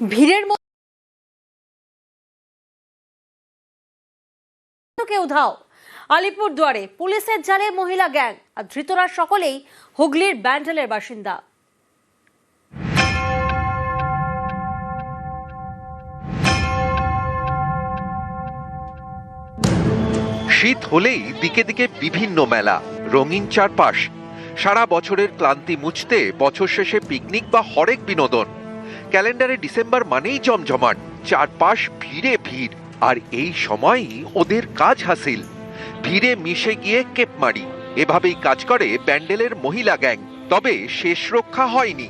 ভিড়ের মধ্যে উধাও। আলিপুর দুয়ারে পুলিশের জালে মহিলা গ্যাং আর ধৃতরা সকলেই হুগলির ব্যান্ডেলের বাসিন্দা। শীত হলেই দিকে দিকে বিভিন্ন মেলা, রঙিন চারপাশ। সারা বছরের ক্লান্তি মুছতে বছর শেষে পিকনিক বা হরেক বিনোদন। ক্যালেন্ডারে ডিসেম্বর মানেই জমজমাট, চারপাশ ভিড়ে ভিড়, আর এই সময়ই ওদের কাজ হাসিল। ভিড়ে মিশে গিয়ে কেপমারি, এভাবেই কাজ করে ব্যান্ডেলের মহিলা গ্যাং, তবে শেষ রক্ষা হয়নি।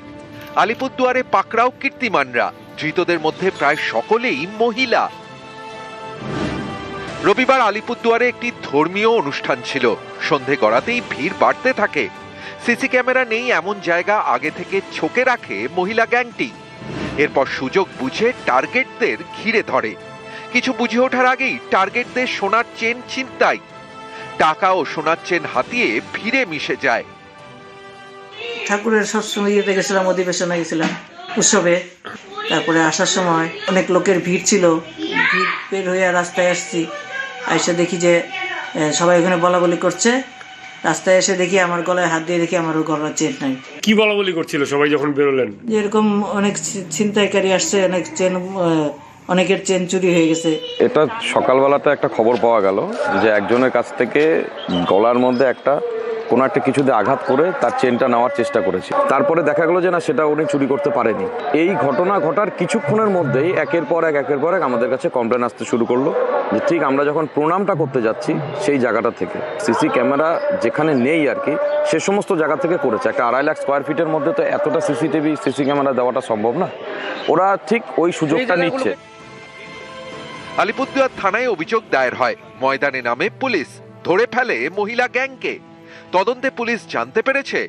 আলিপুরদুয়ারে পাকড়াও কীর্তিমানরা, ধৃতদের মধ্যে প্রায় সকলেই মহিলা। রবিবার আলিপুরদুয়ারে একটি ধর্মীয় অনুষ্ঠান ছিল, সন্ধে গড়াতেই ভিড় বাড়তে থাকে। সিসি ক্যামেরা নেই এমন জায়গা আগে থেকে ছকে রাখে মহিলা গ্যাংটি। এরপর সুযোগ বুঝে টার্গেটদের ঘিরে ধরে। কিছু বুঝে ওঠার আগেই টার্গেটদের সোনার চেন ছিনতাই। টাকা ও সোনার চেন হাতিয়ে ভিড়ে মিশে যায়। ঠাকুরের সবসময় ইয়েতে গেছিলাম, অধিবেশনে গেছিলাম উৎসবে। তারপরে আসার সময় অনেক লোকের ভিড় ছিল। ভিড় বের হয়ে রাস্তায় আসছি। এসে দেখি যে সবাই ওখানে বলা বলি করছে। রাস্তায় এসে দেখি আমার গলায় হাত দিয়ে দেখি আমারও গলার চেন নাই। কি বলা বলি করছিল সবাই যখন বেরোলেন? এরকম অনেক ছিনতাইকারী আসছে অনেক চেন অনেকের চেন চুরি হয়ে গেছে। এটা সকালবেলাতে একটা খবর পাওয়া গেল যে একজনের কাছ থেকে গলার মধ্যে একটা কোনো একটা কিছুতে আঘাত করে তার চেনটা নেওয়ার চেষ্টা করেছে। তারপরে দেখা গেলো যে না সেটা উনি চুরি করতে পারেনি। এই ঘটনা ঘটার কিছুক্ষণের মধ্যেই একের পর এক একের পর এক আমাদের কাছে কমপ্লেন আসতে শুরু করল যে ঠিক আমরা যখন প্রণামটা করতে যাচ্ছি সেই জায়গাটা থেকে। সিসি ক্যামেরা যেখানে নেই আর কি সে সমস্ত জায়গা থেকে করেছে। একটা আড়াই লাখ স্কোয়ার ফিটের মধ্যে তো এতটা সিসিটিভি সিসি ক্যামেরা দেওয়াটা সম্ভব না। ওরা ঠিক ওই সুযোগটা নিচ্ছে। আলিপুরদুয়ার থানায় অভিযোগ দায়ের হয়। ময়দানে নামে পুলিশ ধরে ফেলে মহিলা গ্যাংকে। তদন্তে পুলিশ জানতে পেরেছে।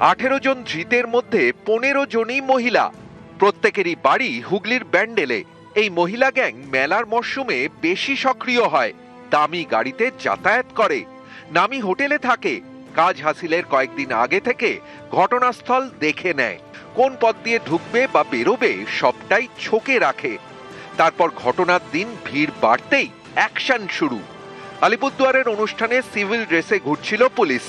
আঠেরো জন ধৃতের মধ্যে পনেরো জনই মহিলা। প্রত্যেকেরই বাড়ি হুগলির ব্যান্ডেলে। এই মহিলা গ্যাং মেলার মরশুমে বেশি সক্রিয় হয়, দামি গাড়িতে যাতায়াত করে। নামি হোটেলে থাকে, কাজ হাসিলের কয়েকদিন আগে থেকে ঘটনাস্থল দেখে নেয়। কোন পথ দিয়ে ঢুকবে বা বেরোবে সবটাই ছকে রাখে। তারপর ঘটনার দিন ভিড় বাড়তেই অ্যাকশন শুরু। আলিপুরদুয়ারের অনুষ্ঠানে সিভিল ড্রেসে ঘুরছিল পুলিশ।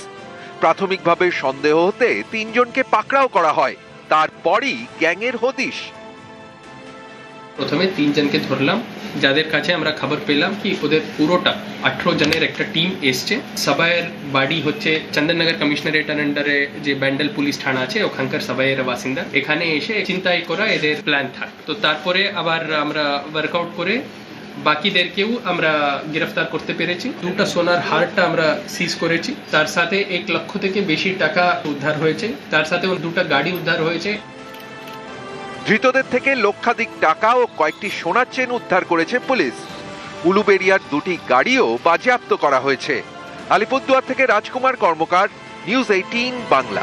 প্রাথমিকভাবে সন্দেহ হতে তিনজনকে পাকড়াও করা হয়। তারপরই গ্যাংয়ের হদিশ। প্রথমে তিনজনকে ধরলাম। যাদের কাছে আমরা খবর পেলাম কি ওদের পুরোটা আঠেরো জনের একটা টিম এসছে। সবাইয়ের বাড়ি হচ্ছে চন্দননগর কমিশনারেটের আন্ডারে যে ব্যান্ডেল পুলিশ থানা আছে, ওখানকার সবাইয়ের বাসিন্দা। এখানে এসে চিন্তাই করা এদের প্ল্যান থাক। তো তারপরে আবার আমরা ওয়ার্কআউট করে বাকিদেরকেও আমরা গ্রেফতার করতে পেরেছি। দুটা সোনার হারটা আমরা সিজ করেছি। তার সাথে এক লক্ষ থেকে বেশি টাকা উদ্ধার হয়েছে। তার সাথে দুটা গাড়ি উদ্ধার হয়েছে। ধৃতদের থেকে লক্ষাধিক টাকা ও কয়েকটি সোনার চেন উদ্ধার করেছে পুলিশ। উলুবেরিয়ার দুটি গাড়িও বাজেয়াপ্ত করা হয়েছে। আলিপুরদুয়ার থেকে রাজকুমার কর্মকার, নিউজ এইটিন, বাংলা।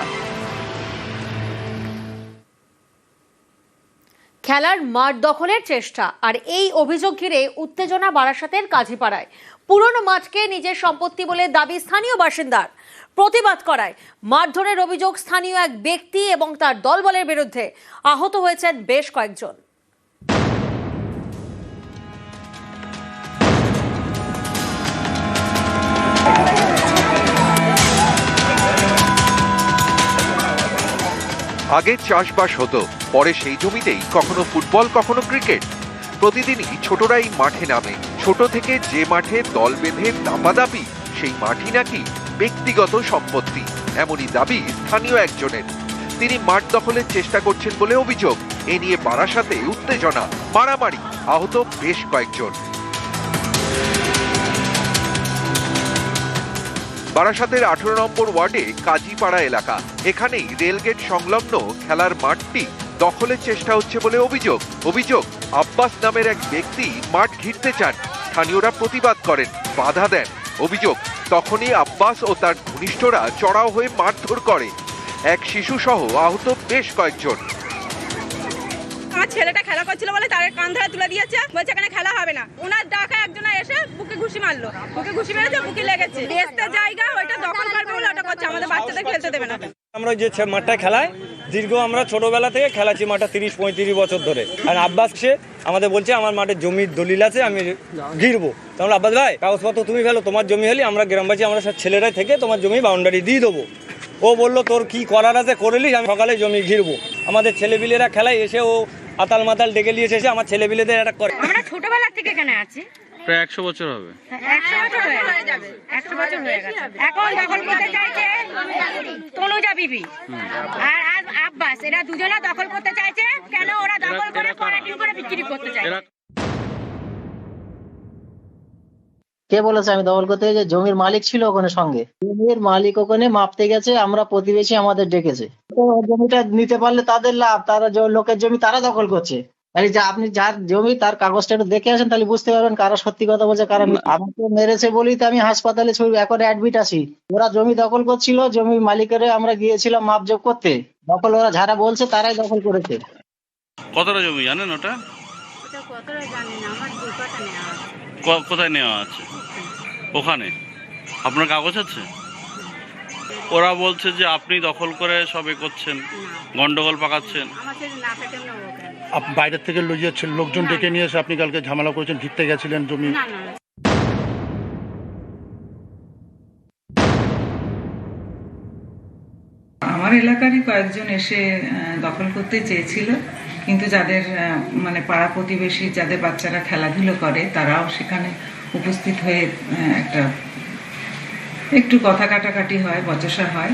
খেলার মাঠ দখলের চেষ্টা আর এই অভিযোগ ঘিরে উত্তেজনা বারাসাতের কাজীপাড়ায়। পুরনো মাঠকে নিজের সম্পত্তি বলে দাবি স্থানীয় বাসিন্দার। প্রতিবাদ করায় মারধরের অভিযোগ স্থানীয় এক ব্যক্তি এবং তার দলবলের বিরুদ্ধে আহত হয়েছেন বেশ কয়েকজন। আগে চাষবাস হতো পরে সেই জমিতেই কখনো ফুটবল, কখনো ক্রিকেট। প্রতিদিনই ছোটরাই মাঠে নামে। ছোট থেকে যে মাঠে দল বেঁধে দাপাদাপি, সেই মাঠই নাকি ব্যক্তিগত সম্পত্তি। এমনই দাবি স্থানীয় একজনের। তিনি মাঠ দখলের চেষ্টা করছেন বলে অভিযোগ। এ নিয়ে বারাসাতে উত্তেজনা, মারামারি আহত বেশ কয়েকজন। বারাসাতের আঠারো নম্বর ওয়ার্ডে কাজীপাড়া এলাকা। এখানেই রেলগেট সংলগ্ন খেলার মাঠটি দখলের চেষ্টা হচ্ছে বলে অভিযোগ। অভিযোগ আব্বাস নামের এক ব্যক্তি মাঠ ঘিরতে চান। স্থানীয়রা প্রতিবাদ করেন বাধা দেন। অভিযোগ তখনই আব্বাস ও তার ঘনিষ্ঠরা চড়াও হয়ে মারধর করে। এক শিশু সহ আহত বেশ কয়েকজন। আমার ছেলেটা খেলা করছিল বলে তার কান ধরে তুলে দিয়েছে। বলছে এখানে খেলা হবে না। ওনার ডাকা একজন এসে বুকে ঘুষি মারলো। বুকে ঘুষি মেরেছে বুকে লেগেছে। বেস্তের জায়গা ওইটা দখল করবে বলে ওটা করছে। আমাদের বাচ্চাদের খেলতে দেবে না। আমরা যে মাঠটা খেলায় দীর্ঘ আমরা ছোটবেলা থেকে খেলাচ্ছি মাঠটা তিরিশ, পঁয়ত্রিশ বছর ধরে। আর আব্বাস সে আমাদের বলছে, আমার মাঠে জমির দলিল আছে, আমি ঘিরবো। তাহলে আব্বাস, ভাই, কাগজপত্র তুমি ফেলো, তোমার জমি হলে আমরা গ্রামবাসী, আমরা সব ছেলেরাই থেকে তোমার জমি বাউন্ডারি দিয়ে দেবো। ও বলল, তোর কি করার আছে? করে নিস, আমি সকালে জমি ঘিরবো। আমাদের ছেলেপিলেরা খেলায় এসে ও আতাল মাতাল ডেকে নিয়ে এসে আমার ছেলেপিলেদের একটা করে। আমরা ছোটবেলা থেকে এখানে আছি। প্রায় একশো বছর হবে। একশো বছর হয়ে যাবে একশো বছর হয়ে গেছে। এখন দখল করতে চাইছে তনুজা বিবি আর আজ আব্বাস এরা দুজনে দখল করতে চাইছে কেন ওরা দখল করে কোয়ারেন্টিন করে? বিক্রি করতে চাইছে? কে বলেছে আমি দখল করতে গেছি জমির মালিক ছিল ওখানে সঙ্গে। জমির মালিক ওখানে মাপতে গেছে আমরা প্রতিবেশী আমাদের ডেকেছে। তো জমিটা নিতে পারলে তাদের লাভ তারা লোকের জমি তারা দখল করছে। তাহলে যা আপনি যার জমি তার কাগজটা একটু দেখে আসেন তাহলে বুঝতে পারবেন কারা সত্যি কথা বলছে কারা মিথ্যা। আমাকে মেরেছে বলেই তো আমি হাসপাতালে ছবি এখন অ্যাডমিট আছি। ওরা জমি দখল করছিল জমি মালিকের আমরা গিয়েছিলাম মাপজোক করতে। দখল ওরা যারা বলছে তারাই দখল করেছে। কতটা জমি জানেন ওটা? কোথায় নেওয়া আছে? ওখানে? আপনার কাগজ আছে? ওরা বলছে যে আপনি দখল করে সবে করছেন গন্ডগোল পাকাচ্ছেন। বাইরের থেকে লইয়াছেন লোকজন ডেকে নিয়ে এসে আপনি কালকে ঝামেলা করেছেন ঘিরতে গেছিলেন জমি? আমার এলাকারই কয়েকজন এসে আহ, দখল করতে চেয়েছিল কিন্তু যাদের আহ, মানে পাড়া প্রতিবেশী যাদের বাচ্চারা খেলাধুলো করে তারাও সেখানে উপস্থিত হয়ে একটা একটু কথা কাটাকাটি হয় বচসা হয়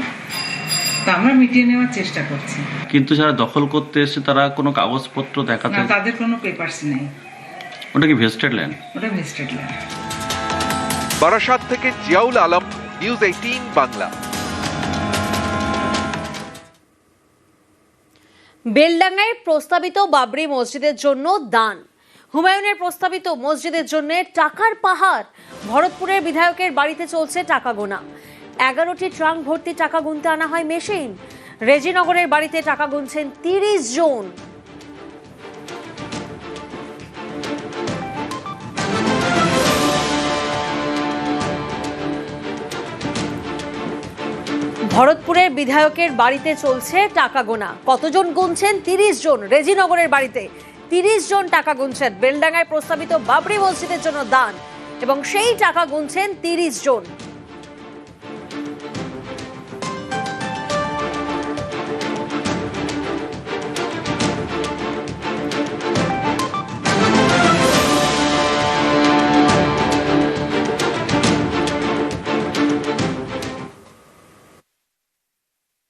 তা আমরা মিটিয়ে নেওয়ার চেষ্টা করছি। কিন্তু যারা দখল করতে এসে তারা কোনো কাগজপত্র দেখাতে না তাদের কোনো পেপারস নেই। ওটা কি ভেস্টেড ল্যান্ড ওটা ভেস্টেড ল্যান্ড বারাসাত থেকে জিয়াউল আলম নিউজ এইটিন বাংলা। বেলডাঙ্গায় প্রস্তাবিত বাবরি মসজিদের জন্য দান। হুমায়ুনের প্রস্তাবিত মসজিদের জন্য টাকার পাহাড়। ভরতপুরের বিধায়কের বাড়িতে চলছে টাকা গোনা। এগারোটি ট্রাঙ্ক ভর্তি টাকা গুনতে আনা হয় মেশিন। রেজিনগরের বাড়িতে টাকা গুনছেন তিরিশ জন। ভরতপুরের বিধায়কের বাড়িতে চলছে টাকা গোনা। কতজন গুনছেন? তিরিশ জন। রেজিনগরের বাড়িতে তিরিশ জন টাকা গুনছেন। বেলডাঙ্গায় প্রস্তাবিত বাবরি মসজিদের জন্য দান, এবং সেই টাকা গুনছেন তিরিশ জন।